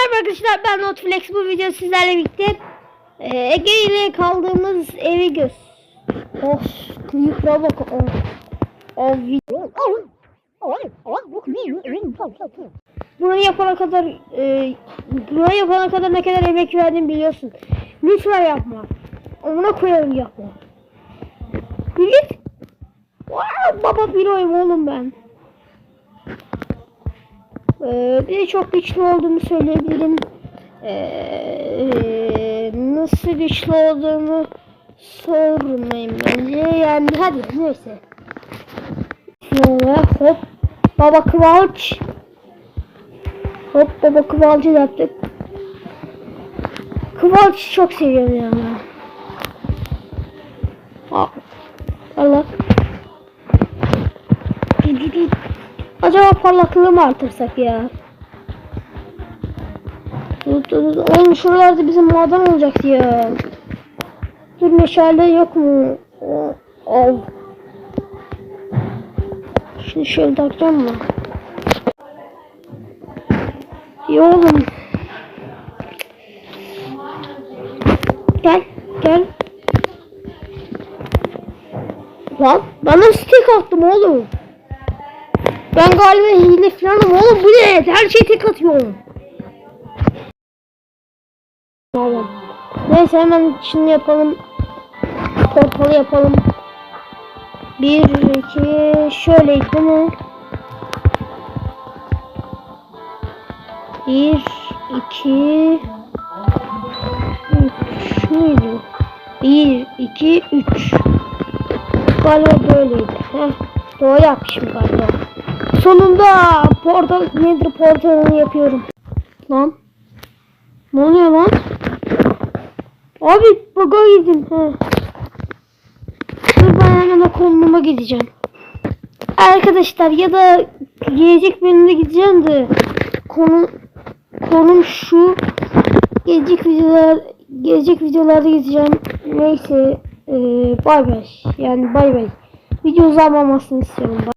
merhaba arkadaşlar ben Notflex bu video sizlerle birlikte e, Ege ile kaldığımız evi göz. Of kıyıklara bak. Of. Of. Bunu yapana kadar e, bunu yapana kadar ne kadar emek verdim biliyorsun. Lütfen yapma. Ona koyalım yapma. Wow, baba biroyum oğlum ben. Ee, de çok güçlü olduğumu söyleyebilirim. Ee, nasıl güçlü olduğumu sormayın bence. Yani hadi neyse. Şöyle hop. Baba kıvalç. Hop baba kıvalcı yaptık. Kıvalç çok seviyorum yani. Acaba parlaklığı mı artırsak ya? Dur, dur, dur. Oğlum şuralarda bizim maden olacak ya. Dur meşale yok mu? Al. Şimdi şöyle takacağım mı? İyi oğlum. Gel, gel. Lan bana stick attım oğlum. Ben galiba hile falanım oğlum bu ne? Her şeyi tek atıyorum. Tamam. Neyse hemen şimdi yapalım. Portalı yapalım. Bir, iki, şöyle değil mi? Bir, iki, üç müydü? Bir, iki, üç. Galiba böyleydi. Heh, doğru yapmışım galiba. Sonunda portal nedir portalını yapıyorum. Lan. Ne oluyor lan? Abi baga. He. Dur ben hemen o konuma gideceğim. Arkadaşlar ya da gelecek bölümde gideceğim de konu konum şu gelecek videolar gelecek videolarda gideceğim. Neyse ee, bay bay. Yani bay bay. Video uzamamasını istiyorum.